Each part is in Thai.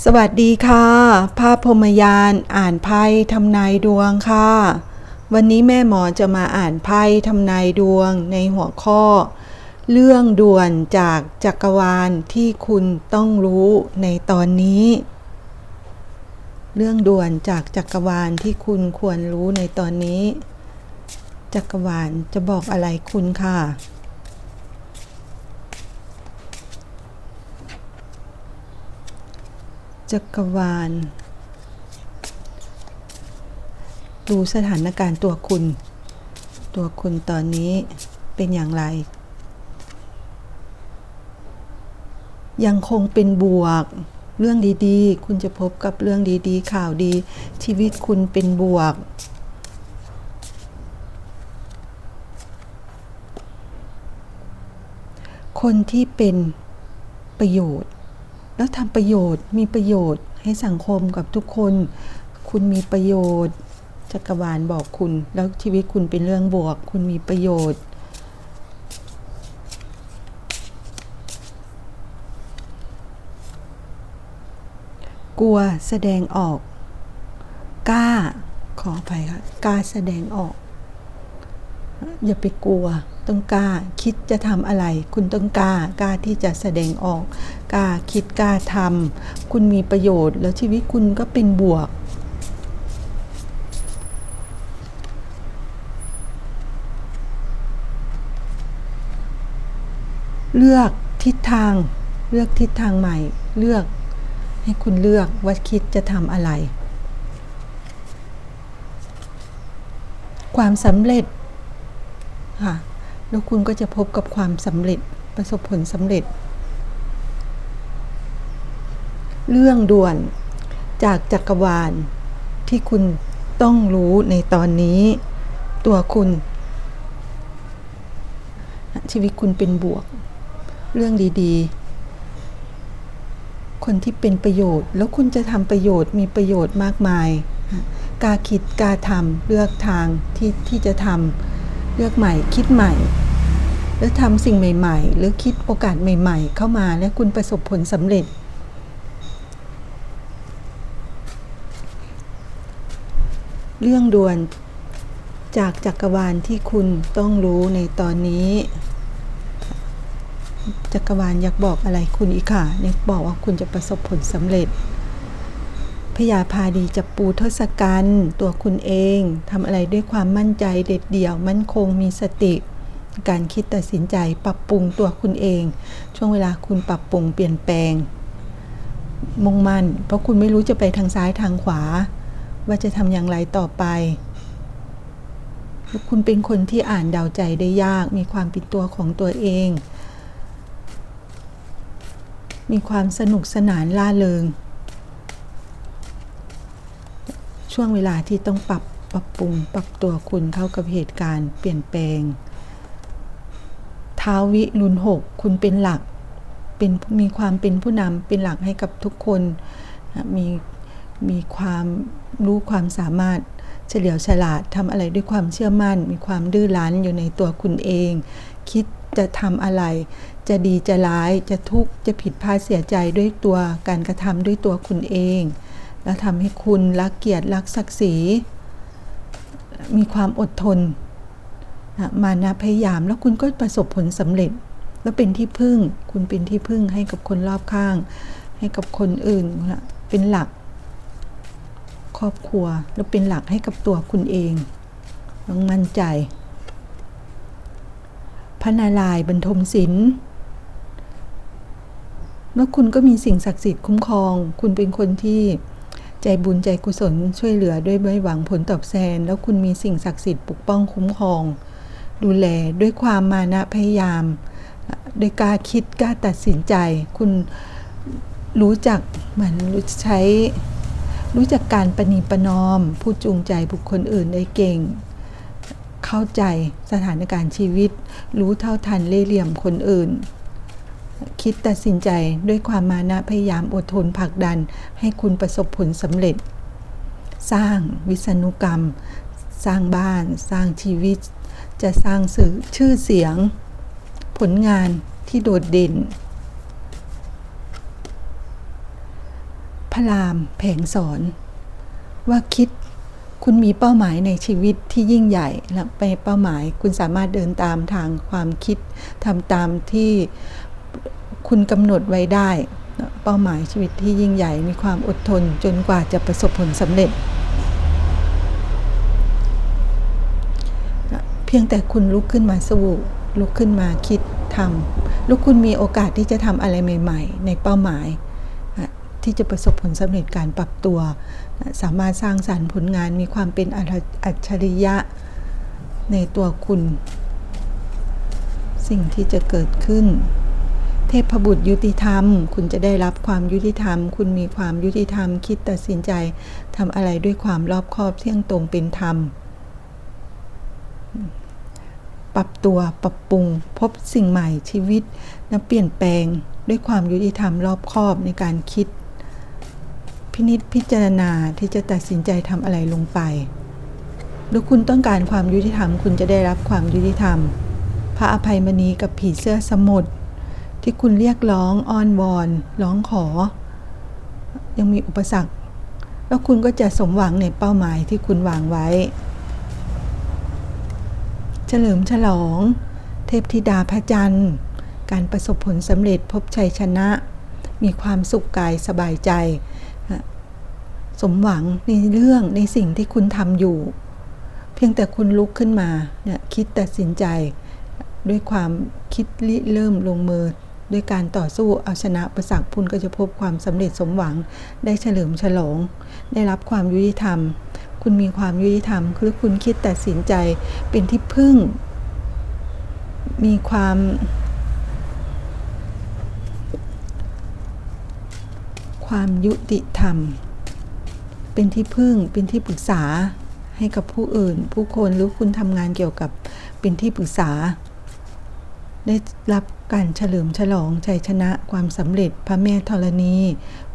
สวัสดีค่ะ ภาพพรมยานอ่านไพ่ทำนายดวงค่ะ วันนี้แม่หมอจะมาอ่านไพ่ทำนายดวงในหัวข้อ เรื่องด่วนจากจักรวาลที่คุณต้องรู้ในตอนนี้ เรื่องด่วนจากจักรวาลที่คุณควรรู้ในตอนนี้ จักรวาลจะบอกอะไรคุณค่ะ จักรวาล ดูสถานการณ์ตัวคุณ ตัวคุณตอนนี้เป็นอย่างไร ยังคงเป็นบวก เรื่องดีๆ คุณจะพบกับเรื่องดีๆ ข่าวดี ชีวิตคุณเป็นบวกคนที่เป็นประโยชน์ แล้วทำประโยชน์มีประโยชน์ให้สังคมกับทุกคน คุณมีประโยชน์จักรวาลบอกคุณ แล้วชีวิตคุณเป็นเรื่องบวก คุณมีประโยชน์ กลัวแสดงออก กล้า ขออภัยค่ะกล้าแสดงออก อย่าไปกลัว ต้องกล้าคิดจะทำอะไร คุณต้องกล้ากล้าที่จะแสดงออกกล้าคิดกล้าทำคุณมีประโยชน์ แล้วชีวิตคุณก็เป็นบวก เลือกทิศทาง เลือกทิศทางใหม่ เลือกให้คุณเลือกว่าคิดจะทำอะไร ความสำเร็จค่ะ แล้วคุณก็จะพบกับความสำเร็จประสบผลสำเร็จ เรื่องด่วนจากจักรวาลที่คุณต้องรู้ในตอนนี้ ตัวคุณ ชีวิตคุณเป็นบวก เรื่องดีๆ คนที่เป็นประโยชน์ แล้วคุณจะทำประโยชน์มีประโยชน์มากมายกล้าคิดกล้าทำเลือกทางที่ที่จะทำเลือกใหม่คิดใหม่ แล้วทำสิ่งใหม่ ๆ หรือคิดโอกาสใหม่ ๆ เข้ามาและคุณประสบผลสำเร็จ เรื่องด่วนจากจักรวาลที่คุณต้องรู้ในตอนนี้ จักรวาลอยากบอกอะไรคุณอีกค่ะเนี่ยบอกว่าคุณจะประสบผลสำเร็จพยาพาดีจะปูทศกัณฐ์ตัวคุณเองทำอะไรด้วยความมั่นใจเด็ดเดี่ยวมั่นคงมีสติ การคิดตัดสินใจปรับปรุงตัวคุณเอง ช่วงเวลาคุณปรับปรุงเปลี่ยนแปลง มุ่งมั่น เพราะคุณไม่รู้จะไปทางซ้ายทางขวา ว่าจะทำอย่างไรต่อไป คุณเป็นคนที่อ่านเดาใจได้ยาก มีความเป็นตัวของตัวเอง มีความสนุกสนานล่าเริง ช่วงเวลาที่ต้องปรับปรับปรุงปรับตัวคุณเข้ากับเหตุการณ์เปลี่ยนแปลง ท้าวิรุณหกคุณเป็นหลัก เป็นมีความเป็นผู้นำเป็นหลักให้กับทุกคน มีมีความรู้ความสามารถเฉลียวฉลาดทำอะไรด้วยความเชื่อมั่น มีความดื้อรั้นอยู่ในตัวคุณเอง คิดจะทำอะไร จะดีจะร้ายจะทุกข์จะผิดพลาดเสียใจด้วยตัวการกระทำด้วยตัวคุณเอง แล้วทำให้คุณรักเกียรติรักศักดิ์ศรี มีความอดทน มานะพยายามแล้วคุณก็ประสบผลสำเร็จ แล้วเป็นที่พึ่ง คุณเป็นที่พึ่งให้กับคนรอบข้าง ให้กับคนอื่นเป็นหลัก ครอบครัวแล้วเป็นหลักให้กับตัวคุณเองต้องมั่นใจพระนารายณ์บรรทมศิลป์แล้วคุณก็มีสิ่งศักดิ์สิทธิ์คุ้มครอง คุณเป็นคนที่ใจบุญใจกุศลช่วยเหลือด้วยไม่หวังผลตอบแทน แล้วคุณมีสิ่งศักดิ์สิทธิ์ปกป้องคุ้มครอง ดูแลด้วยความมานะพยายามด้วยกล้าคิดกล้าตัดสินใจ คุณรู้จักเหมือนรู้ใช้รู้จักการประนีประนอม ผู้จูงใจบุคคลอื่นได้เก่ง เข้าใจสถานการณ์ชีวิต รู้เท่าทันเล่เหลี่ยมคนอื่น คิดตัดสินใจด้วยความมานะพยายามอดทนผลักดัน ให้คุณประสบผลสำเร็จ สร้างวิษณุกรรม สร้างบ้าน สร้างชีวิต จะสร้างสื่อชื่อเสียง ผลงานที่โดดเด่น พระรามแผงสอน ว่าคิดคุณมีเป้าหมายในชีวิตที่ยิ่งใหญ่และไปเป้าหมายคุณสามารถเดินตามทางความคิดทำตามที่คุณกำหนดไว้ได้ เป้าหมายชีวิตที่ยิ่งใหญ่มีความอดทนจนกว่าจะประสบผลสำเร็จ พียงแต่คุณลุกขึ้นมาสู้ลุกขึ้นมาคิดทำลุกคุณมีโอกาสที่จะทำอะไรใหม่ ๆ ในเป้าหมาย ที่จะประสบผลสำเร็จการปรับตัว สามารถสร้างสารรค์ผลงานมีความเป็นอัจฉริยะในตัวคุณ สิ่งที่จะเกิดขึ้น เทพบุตรยุติธรรม คุณจะได้รับความยุติธรรม คุณมีความยุติธรรม คิดตัดสินใจทำอะไรด้วยความรอบคอบเที่ยงตรงเป็นธรรม ปรับตัวปรับปรุง พบสิ่งใหม่ชีวิตและเปลี่ยนแปลงด้วยความยุติธรรมรอบคอบในการคิด พินิจพิจารณาที่จะตัดสินใจทำอะไรลงไปหรือคุณต้องการความยุติธรรมคุณจะได้รับความยุติธรรม พระอภัยมณีกับผีเสื้อสมุทรที่คุณเรียกร้องอ้อนวอน ร้องขอ ยังมีอุปสรรค แล้วคุณก็จะสมหวังในเป้าหมายที่คุณวางไว้ เฉลิมฉลอง เทพธิดาพระจันทร์ การประสบผลสำเร็จพบชัยชนะ มีความสุขกายสบายใจ สมหวังในเรื่องในสิ่งที่คุณทำอยู่ เพียงแต่คุณลุกขึ้นมาเนี่ยคิดตัดสินใจ ด้วยความคิดริเริ่มลงมือด้วยการต่อสู้เอาชนะประสักคุณก็จะพบความสำเร็จสมหวังได้เฉลิมฉลอง ได้รับความยุติธรรม คุณมีความยุติธรรม คือคุณคิดตัดสินใจเป็นที่พึ่ง มีความ ความยุติธรรม เป็นที่พึ่ง เป็นที่ปรึกษาให้กับผู้อื่น ผู้คนหรือคุณทำงานเกี่ยวกับเป็นที่ปรึกษา ได้รับการเฉลิมฉลองชัยชนะความสำเร็จพระแม่ธรณี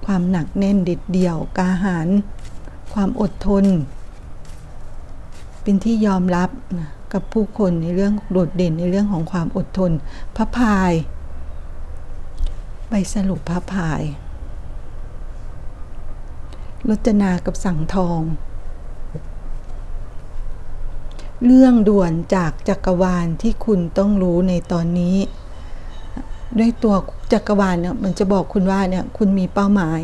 ความหนักแน่นเด็ดเดี่ยวกาหาร ความอดทน เป็นที่ยอมรับกับผู้คนในเรื่องโดดเด่นในเรื่องของความอดทน พระพาย ใบสรุปพระพายรจนากับสังทอง เรื่องด่วนจากจักรวาลที่คุณต้องรู้ในตอนนี้ ด้วยตัวจักรวาลเนี่ยมันจะบอกคุณว่าเนี่ยคุณมีเป้าหมาย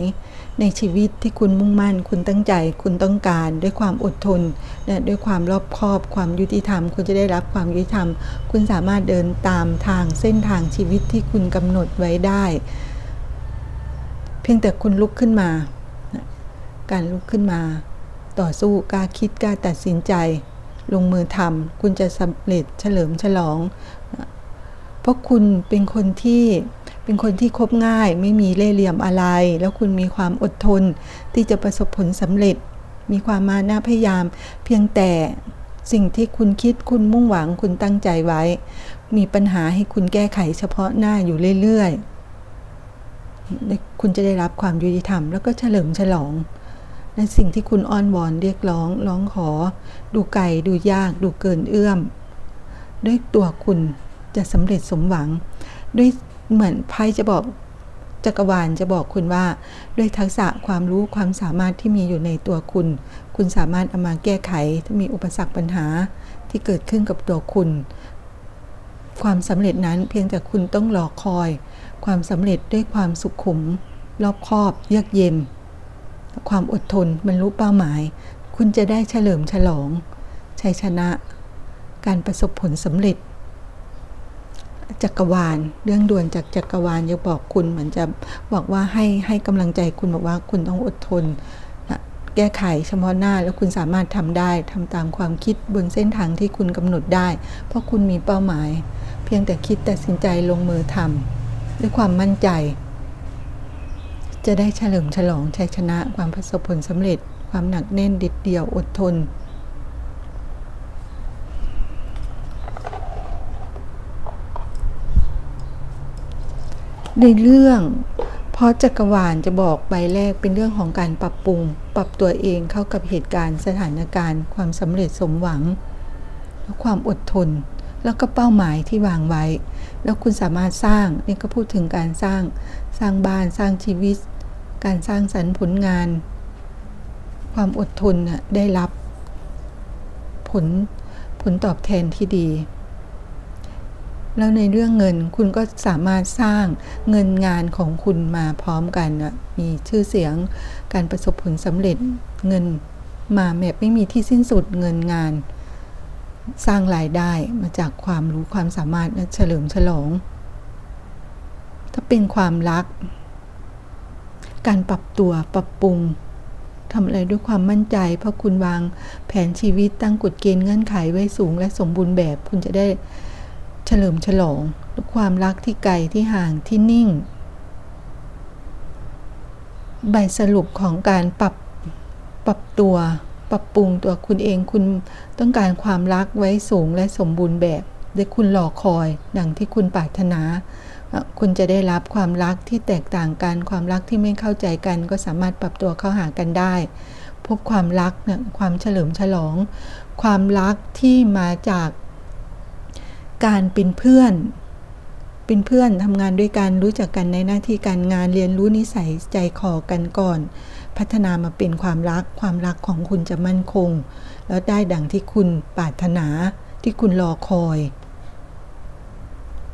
ในชีวิตที่คุณมุ่งมั่น คุณตั้งใจ คุณต้องการ ด้วยความอดทนนะด้วยความรอบคอบ ความยุติธรรม คุณจะได้รับความยุติธรรม คุณสามารถเดินตามทางเส้นทางชีวิตที่คุณกำหนดไว้ได้ เพียงแต่คุณลุกขึ้นมา การลุกขึ้นมา ต่อสู้กล้าคิดกล้าตัดสินใจ ลงมือทำคุณจะสำเร็จเฉลิมฉลอง เพราะคุณเป็นคนที่เป็นคนที่คบง่าย ไม่มีเล่ห์เหลี่ยมอะไร แล้วคุณมีความอดทนที่จะประสบผลสำเร็จ มีความมานะพยายาม เพียงแต่สิ่งที่คุณคิดคุณมุ่งหวังคุณตั้งใจไว้ มีปัญหาให้คุณแก้ไขเฉพาะหน้าอยู่เรื่อยๆ คุณจะได้รับความยุติธรรม แล้วก็เฉลิมฉลองในสิ่งที่คุณอ้อนวอนเรียกร้องร้องขอ ดูไกลดูยากดูเกินเอื้อม ด้วยตัวคุณ จะสำเร็จสมหวัง ด้วยเหมือนไพ่จะบอกจักรวาลจะบอกคุณว่า ด้วยทักษะความรู้ความสามารถที่มีอยู่ในตัวคุณ คุณสามารถเอามาแก้ไขถ้ามีอุปสรรคปัญหาที่เกิดขึ้นกับตัวคุณ ความสำเร็จนั้นเพียงแต่คุณต้องรอคอย ความสำเร็จด้วยความสุขุม รอบคอบ เยือกเย็น ความอดทนบรรลุเป้าหมาย คุณจะได้เฉลิมฉลองชัยชนะ การประสบผลสำเร็จ จักรวาล เรื่องด่วนจากจักรวาลจะบอกคุณเหมือนจะบอกว่าให้ให้กำลังใจคุณบอกว่าคุณต้องอดทนแก้ไขเฉพาะหน้าแล้วคุณสามารถทำได้ทำตามความคิดบนเส้นทางที่คุณกำหนดได้ เพราะคุณมีเป้าหมาย เพียงแต่คิดตัดสินใจลงมือทำด้วยความมั่นใจ จะได้เฉลิมฉลองชัยชนะความประสบผลสำเร็จ ความหนักแน่นเด็ดเดี่ยวอดทน ในเรื่อง เพราะจักรวาลจะบอกใบแรกเป็นเรื่องของการปรับปรุง ปรับตัวเองเข้ากับเหตุการณ์สถานการณ์ ความสำเร็จสมหวัง และความอดทน แล้วก็เป้าหมายที่วางไว้ แล้วคุณสามารถสร้างนี่ก็พูดถึงการสร้างสร้างบ้านสร้างชีวิต การสร้างสรรค์ผลงาน ความอดทนน่ะได้รับ ผลผลตอบแทนที่ดี แล้วในเรื่องเงินคุณก็สามารถสร้างเงินงานของคุณมาพร้อมกันมีชื่อเสียงการประสบผลสำเร็จเงินมาแบบไม่มีที่สิ้นสุดเงินงาน สร้างรายได้มาจากความรู้ความสามารถและเฉลิมฉลอง ถ้าเป็นความรัก การปรับตัวปรับปรุงทำอะไรด้วยความมั่นใจ เพราะคุณวางแผนชีวิตตั้งกฎเกณฑ์เงื่อนไขไว้สูงและสมบูรณ์แบบคุณจะได้ ลิมฉลองด้วยความรักที่ไกลที่ห่างที่นิ่ง ใบสรุปของการปรับปรับตัวปรับปรุงตัวคุณเองคุณต้องการความรักไว้สูงและสมบูรณ์แบบและคุณรอคอยดังที่คุณปรารถนา คุณจะได้รับความรักที่แตกต่างกันความรักที่ไม่เข้าใจกัน ก็สามารถปรับตัวเข้าหากันได้ พบความรักเนี่ยความเฉลิมฉลอง ความรักที่มาจาก การเป็นเพื่อน เป็นเพื่อนทำงานด้วยกันรู้จักกันในหน้าที่การงานเรียนรู้นิสัยใจคอกันก่อน พัฒนามาเป็นความรัก ความรักของคุณจะมั่นคง แล้วได้ดังที่คุณปรารถนาที่คุณรอคอย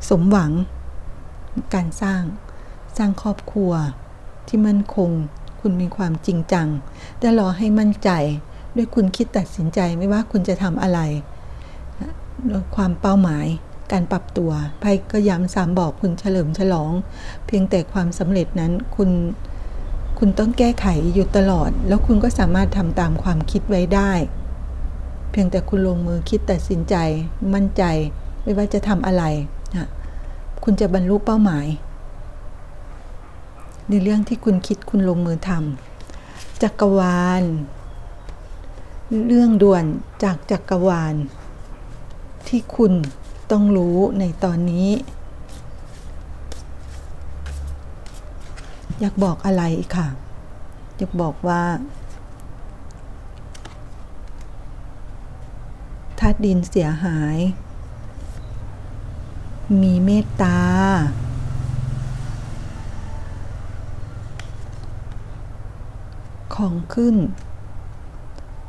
สมหวัง การสร้างสร้างครอบครัวที่มั่นคง คุณมีความจริงจังแต่รอให้มั่นใจ ด้วยคุณคิดตัดสินใจไม่ว่าคุณจะทำอะไร ความเป้าหมายการปรับตัวไพ่ก็ย้ำซ้ำบอกคุณเฉลิมฉลอง เพียงแต่ความสำเร็จนั้นคุณคุณต้องแก้ไขอยู่ตลอด แล้วคุณก็สามารถทำตามความคิดไว้ได้ เพียงแต่คุณลงมือคิดตัดสินใจ มั่นใจไม่ว่าจะทำอะไรนะคุณจะบรรลุเป้าหมาย ในเรื่องที่คุณคิดคุณลงมือทำจักรวาล เรื่องด่วนจากจักรวาล ที่คุณต้องรู้ในตอนนี้ อยากบอกอะไรค่ะ อยากบอกว่าธาตุดินเสียหาย มีเมตตา ของขึ้น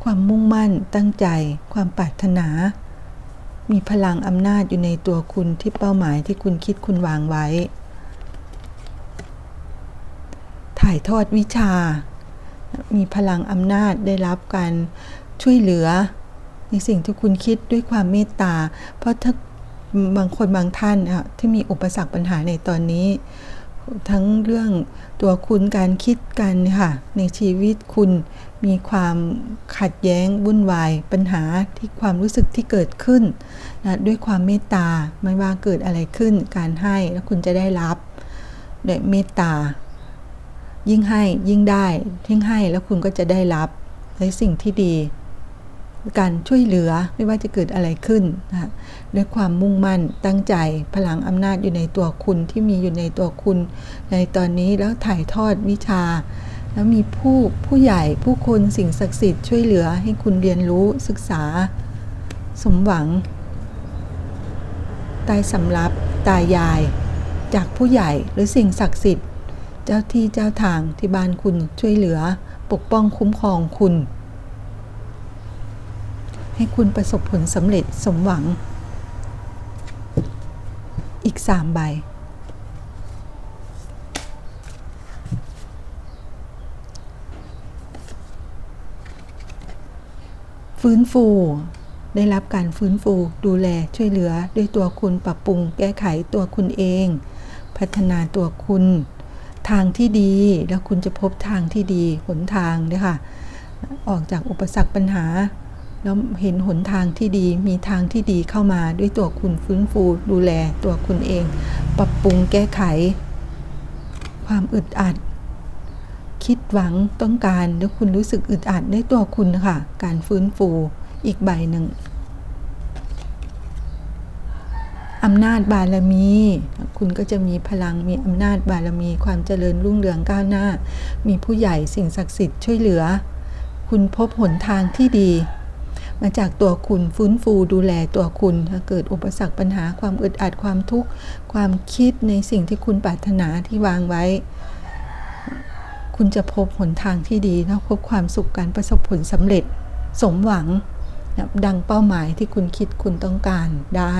ความมุ่งมั่นตั้งใจ ความปรารถนา มีพลังอำนาจอยู่ในตัวคุณที่เป้าหมายที่คุณคิดคุณวางไว้ ถ่ายทอดวิชา มีพลังอำนาจได้รับการช่วยเหลือ ในสิ่งที่คุณคิดด้วยความเมตตา เพราะถ้าบางคนบางท่านที่มีอุปสรรคปัญหาในตอนนี้ ทั้งเรื่องตัวคุณการคิดกันค่ะในชีวิตคุณ มีความขัดแย้งวุ่นวาย ปัญหาที่ความรู้สึกที่เกิดขึ้นนะด้วยความเมตตาไม่ว่าเกิดอะไรขึ้น การให้แล้วคุณจะได้รับด้วยเมตตา ยิ่งให้ยิ่งได้ยิ่งให้แล้วคุณก็จะได้รับในสิ่งที่ดี การช่วยเหลือไม่ว่าจะเกิดอะไรขึ้นนะด้วยความมุ่งมั่นตั้งใจพลังอำนาจอยู่ในตัวคุณที่มีอยู่ในตัวคุณ ในตอนนี้แล้วถ่ายทอดวิชา แล้วมีผู้ผู้ใหญ่ผู้คนสิ่งศักดิ์สิทธิ์ช่วยเหลือให้คุณเรียนรู้ศึกษา สมหวัง ตายสำรับตายาย จากผู้ใหญ่หรือสิ่งศักดิ์สิทธิ์ เจ้าที่เจ้าทางที่บ้านคุณช่วยเหลือ ปกป้องคุ้มครองคุณ ให้คุณประสบผลสำเร็จสมหวัง อีกสามใบ ฟื้นฟู ได้รับการฟื้นฟูดูแลช่วยเหลือด้วยตัวคุณปรับปรุง แก้ไขตัวคุณเอง พัฒนาตัวคุณ ทางที่ดีแล้วคุณจะพบทางที่ดีหนทางเนี่ยค่ะ ออกจากอุปสรรคปัญหา แล้วเห็นหนทางที่ดีมีทางที่ดีเข้ามาด้วยตัวคุณฟื้นฟู ดูแลตัวคุณเอง ปรับปรุงแก้ไข ความอึดอัด คิดหวังต้องการแล้วคุณรู้สึกอึดอัดในตัวคุณค่ะ การฟื้นฟูอีกใบหนึ่งอำนาจบารมี คุณก็จะมีพลังมีอำนาจบารมีความเจริญรุ่งเรืองก้าวหน้า มีผู้ใหญ่สิ่งศักดิ์สิทธิ์ช่วยเหลือ คุณพบหนทางที่ดี มาจากตัวคุณฟื้นฟูดูแลตัวคุณถ้าเกิดอุปสรรคปัญหาความอึดอัดความทุกข์ความคิดในสิ่งที่คุณปรารถนาที่วางไว้ คุณจะพบหนทางที่ดีนะพบความสุขการประสบผลสำเร็จ สมหวังนะดังเป้าหมายที่คุณคิดคุณต้องการได้